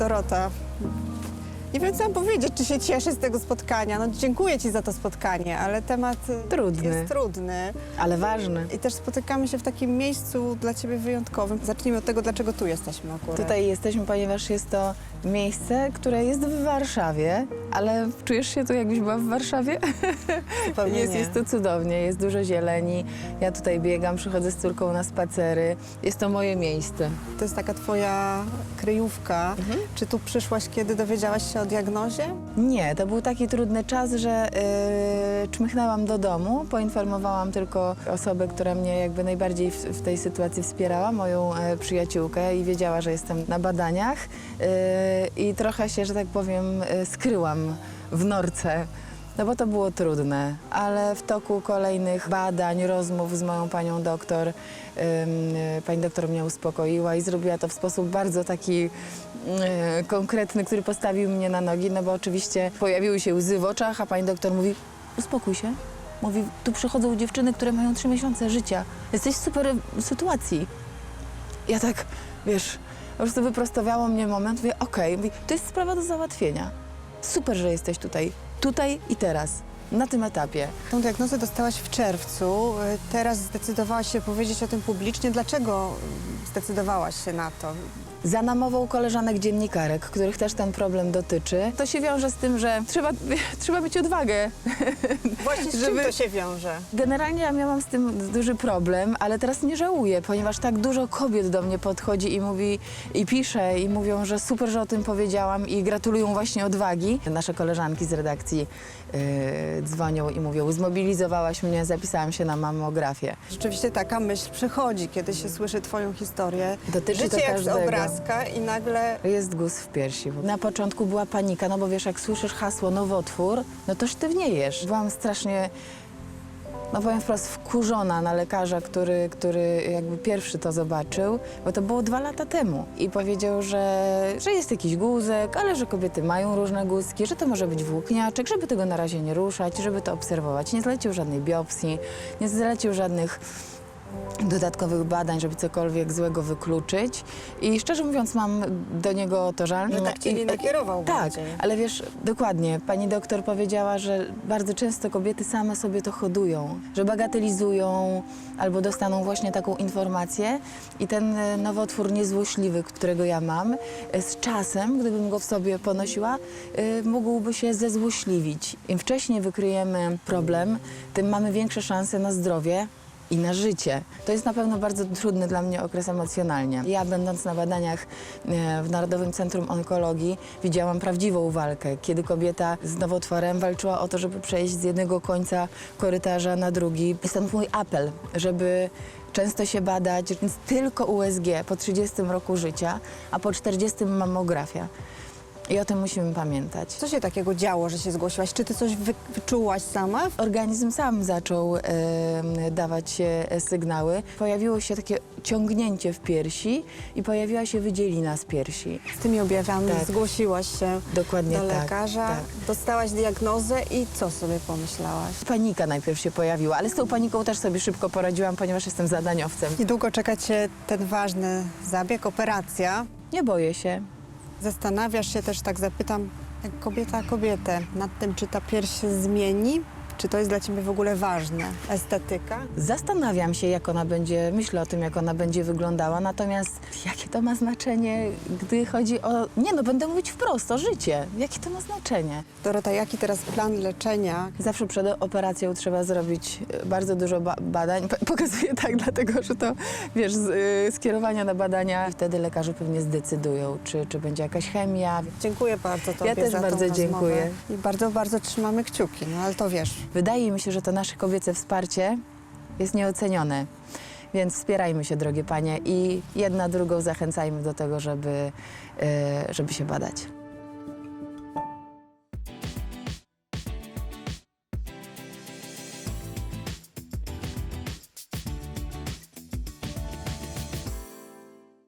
Dorota, nie wiem co mam powiedzieć, czy się cieszę z tego spotkania. No dziękuję Ci za to spotkanie, ale temat y, Trudny. jest trudny. Ale ważny. I też spotykamy się w takim miejscu dla Ciebie wyjątkowym. Zacznijmy od tego, dlaczego tu jesteśmy akurat. Tutaj jesteśmy, ponieważ jest to miejsce, które jest w Warszawie, ale czujesz się tu, jakbyś była w Warszawie? Zupełnie Jest, nie. jest tu cudownie, jest dużo zieleni. Ja tutaj biegam, przychodzę z córką na spacery. Jest to moje miejsce. To jest taka Twoja kryjówka. Mhm. Czy tu przyszłaś, kiedy dowiedziałaś się o diagnozie? Nie, to był taki trudny czas, że yy, czmychnęłam do domu, poinformowałam tylko osobę, która mnie jakby najbardziej w, w tej sytuacji wspierała, moją e, przyjaciółkę i wiedziała, że jestem na badaniach yy, i trochę się, że tak powiem, e, skryłam w norce. No bo to było trudne, ale w toku kolejnych badań, rozmów z moją panią doktor, y, pani doktor mnie uspokoiła i zrobiła to w sposób bardzo taki y, konkretny, który postawił mnie na nogi, no bo oczywiście pojawiły się łzy w oczach, a pani doktor mówi, uspokój się. Mówi, tu przychodzą dziewczyny, które mają trzy miesiące życia. Jesteś w super sytuacji. Ja tak, wiesz, po prostu wyprostowało mnie moment, mówię, okej, mówi, to jest sprawa do załatwienia. Super, że jesteś tutaj, tutaj i teraz, na tym etapie. Tą diagnozę dostałaś w czerwcu. Teraz zdecydowałaś się powiedzieć o tym publicznie. Dlaczego zdecydowałaś się na to? Za namową koleżanek dziennikarek, których też ten problem dotyczy, to się wiąże z tym, że trzeba, trzeba mieć odwagę. Właśnie z czym Żeby- to się wiąże? Generalnie ja miałam z tym duży problem, ale teraz nie żałuję, ponieważ tak dużo kobiet do mnie podchodzi i mówi, i pisze, i mówią, że super, że o tym powiedziałam i gratulują właśnie odwagi. Nasze koleżanki z redakcji yy, dzwonią i mówią, zmobilizowałaś mnie, zapisałam się na mammografię. Rzeczywiście taka myśl przychodzi, kiedy się słyszy Twoją historię. Dotyczy Życie to każdego. I nagle Jest guz w piersi. Na początku była panika, no bo wiesz, jak słyszysz hasło nowotwór, no to sztywniejesz. Byłam strasznie, no powiem wprost, wkurzona na lekarza, który, który jakby pierwszy to zobaczył, bo to było dwa lata temu. I powiedział, że, że jest jakiś guzek, ale że kobiety mają różne guzki, że to może być włókniaczek, żeby tego na razie nie ruszać, żeby to obserwować. Nie zlecił żadnej biopsji, nie zlecił żadnych dodatkowych badań, żeby cokolwiek złego wykluczyć. I szczerze mówiąc, mam do niego to żal. Że tak cię nie nakierował Tak, bardziej. ale wiesz, dokładnie, pani doktor powiedziała, że bardzo często kobiety same sobie to hodują, że bagatelizują albo dostaną właśnie taką informację i ten e, nowotwór niezłośliwy, którego ja mam, e, z czasem, gdybym go w sobie ponosiła, e, mógłby się zezłośliwić. Im wcześniej wykryjemy problem, tym mamy większe szanse na zdrowie, i na życie. To jest na pewno bardzo trudny dla mnie okres emocjonalnie. Ja będąc na badaniach e, w Narodowym Centrum Onkologii widziałam prawdziwą walkę, kiedy kobieta z nowotworem walczyła o to, żeby przejść z jednego końca korytarza na drugi. Stąd mój apel, żeby często się badać, więc tylko USG po 30 roku życia, a po 40 mammografia. I o tym musimy pamiętać. co się takiego działo, że się zgłosiłaś? Czy ty coś wy, wyczułaś sama? Organizm sam zaczął e, dawać e, sygnały. Pojawiło się takie ciągnięcie w piersi i pojawiła się wydzielina z piersi. Z tymi objawami Tak. zgłosiłaś się Dokładnie do tak, lekarza, tak. dostałaś diagnozę i co sobie pomyślałaś? Panika najpierw się pojawiła, ale z tą paniką też sobie szybko poradziłam, ponieważ jestem zadaniowcem. Niedługo czeka cię ten ważny zabieg, operacja. Nie boję się. Zastanawiasz się też, tak zapytam, jak kobieta kobietę, nad tym, czy ta pierś się zmieni? Czy to jest dla ciebie w ogóle ważne? Estetyka? Zastanawiam się, jak ona będzie, myślę o tym, jak ona będzie wyglądała, natomiast jakie to ma znaczenie, gdy chodzi o... Nie no, będę mówić wprost, o życie. Jakie to ma znaczenie? Dorota, jaki teraz plan leczenia? Zawsze przed operacją trzeba zrobić e, bardzo dużo ba- badań. P- Pokazuję tak, dlatego że to, wiesz, z, y, skierowania na badania. I wtedy lekarze pewnie zdecydują, czy, czy będzie jakaś chemia. Dziękuję bardzo Tobie Ja też za bardzo dziękuję. I bardzo, bardzo trzymamy kciuki, no ale to wiesz. Wydaje mi się, że to nasze kobiece wsparcie jest nieocenione. Więc wspierajmy się, drogie panie, i jedna drugą zachęcajmy do tego, żeby, e, żeby się badać.